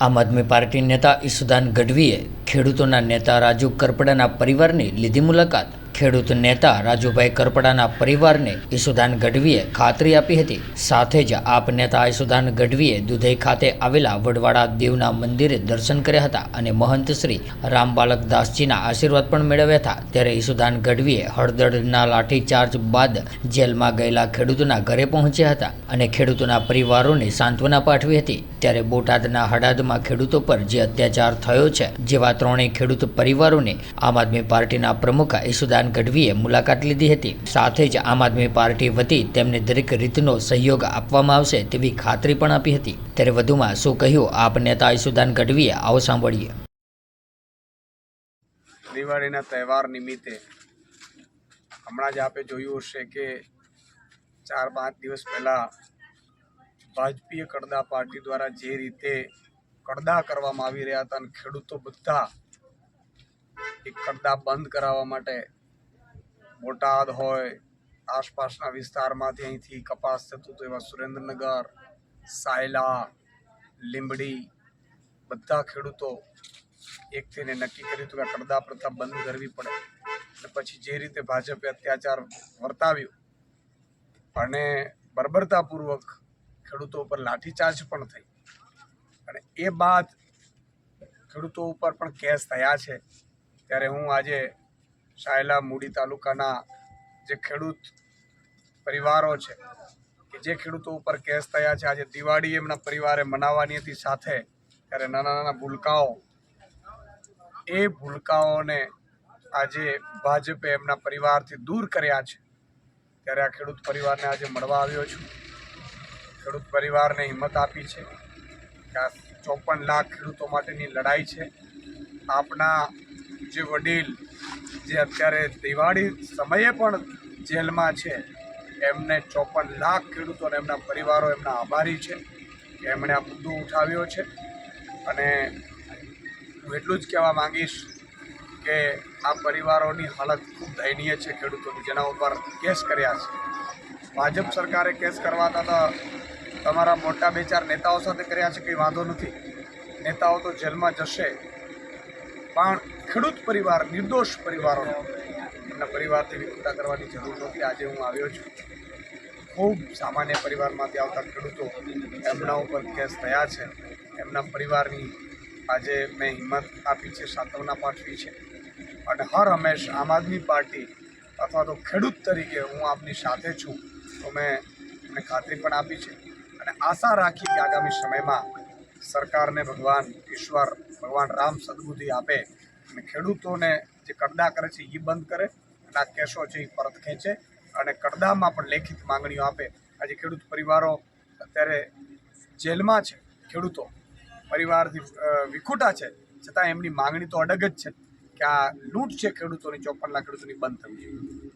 આમ આદમી પાર્ટી નેતા ઈસુદાન ગઢવીએ ખેડૂતોના નેતા રાજુ કરપડાના પરિવારની લીધી મુલાકાત. ખેડૂત નેતા રાજુભાઈ કરપડાના પરિવારને ઈસુદાન ગઢવીએ ખાતરી આપી હતી. સાથે જ આપ નેતા ઈસુદાન ગઢવીએ દુધઈ ખાતે આવેલા વડવાડા દેવના મંદિરે દર્શન કર્યા હતા અને મહંત શ્રી રામબાલક દાસજીના આશીર્વાદ પણ મેળવ્યા હતા. ત્યારે ઈસુદાન ગઢવીએ હળદરના લાઠીચાર્જ બાદ જેલમાં ગયેલા ખેડૂતોના ઘરે પહોંચ્યા હતા અને ખેડૂતોના પરિવારોને સાંત્વના પાઠવી હતી. ત્યારે બોટાદના હડાદમાં ખેડૂતો પર જે અત્યાચાર થયો છે, જેવા ત્રણેય ખેડૂત પરિવારોને આમ આદમી પાર્ટીના પ્રમુખ ઈસુદાન ગઢવીએ મુલાકાત લીધી હતી. સાથે જ આમ આદમી પાર્ટી વતી તેમને દરેક રીતનો સહયોગ આપવામાં આવશે તેવી ખાતરી પણ આપી હતી. ત્યારે વધુમાં શું કહ્યું આપ નેતા ઈસુદાન ગઢવીએ? આવો સાંભળીએ. દિવાળીના તહેવાર નિમિત્તે હમણાં જ આપે જોયું હશે કે ચાર પાંચ દિવસ પહેલાં ભાજપીય કડદા પાર્ટી દ્વારા જે રીતે કડદા કરવામાં આવી રહ્યા હતા અને ખેડૂતો બધા એ કડદા બંધ કરાવવા માટે બોટાદ હોય, આસપાસના વિસ્તારમાંથી અહીંથી કપાસ થતું હતું, એવા સુરેન્દ્રનગર, સાયલા, લીંબડી, બધા ખેડૂતો એક થઈને નક્કી કર્યું હતું કે કરદા પ્રથા બંધ કરવી પડે. અને પછી જે રીતે ભાજપે અત્યાચાર વર્તાવ્યો અને બર્બરતાપૂર્વક ખેડૂતો ઉપર લાઠીચાર્જ પણ થઈ. અને એ બાદ ખેડૂતો ઉપર પણ કેસ થયા છે. ત્યારે હું આજે સાયલા મૂડી તાલુકાના જે ખેડૂત પરિવારો છે, કે જે ખેડૂતો ઉપર કેસ થયા છે, આજે દિવાળી એમના પરિવારે મનાવવાની હતી સાથે, ત્યારે નાના નાના ભૂલકાઓ, એ ભૂલકાઓને આજે ભાજપે એમના પરિવારથી દૂર કર્યા છે. ત્યારે આ ખેડૂત પરિવારને આજે મળવા આવ્યો છું. ખેડૂત પરિવારને હિંમત આપી છે કે આ ચોપન લાખ ખેડૂતો માટેની લડાઈ છે. આપના જે વડીલ જે અત્યારે દિવાળી સમયે પણ જેલમાં છે. એમને ચોપન લાખ ખેડૂતો અને એમના પરિવારો એમના આભારી છે. કે એમણે આ મુદ્દો ઉઠાવ્યો છે. અને હું એટલું જ કહેવા માંગીશ કે આ પરિવારોની હાલત ખૂબ દયનીય છે ખેડૂતોની. જેના ઉપર કેસ કર્યા છે. ભાજપ સરકારે કેસ કરવાતા તો તમારા મોટા બે ચાર નેતાઓ સાથે કર્યા છે, કંઈ વાંધો નથી. નેતાઓ તો જેલમાં જશે. પણ ખેડૂત પરિવાર, નિર્દોષ પરિવારોનો એમના પરિવારથી વિકૃતા કરવાની જરૂર નથી આજે હું આવ્યો છું. ખૂબ સામાન્ય પરિવારમાંથી આવતા ખેડૂતો એમના ઉપર કેસ થયા છે. એમના પરિવારની આજે મેં હિંમત આપી છે, સાંત્વના પાઠવી છે. અને હર હંમેશ આમ આદમી પાર્ટી અથવા તો ખેડૂત તરીકે હું આપની સાથે છું તો મેં મને ખાતરી પણ આપી છે. અને આશા રાખી કે આગામી સમયમાં સરકારને ભગવાન ઈશ્વર ભગવાન રામ સદબુદ્ધિ આપે અને ખેડૂતોને જે કડદા કરે છે એ બંધ કરે અને આ કેસો છે એ પરત ખેંચે અને કડદામાં પણ લેખિત માંગણીઓ આપે. આજે ખેડૂત પરિવારો અત્યારે જેલમાં છે, ખેડૂતો પરિવારથી વિખૂટા છે. છતાં એમની માંગણી તો અડગ જ છે કે આ લૂંટ છે ખેડૂતોની ચોપન ખેડૂતોની બંધ થવી જોઈએ.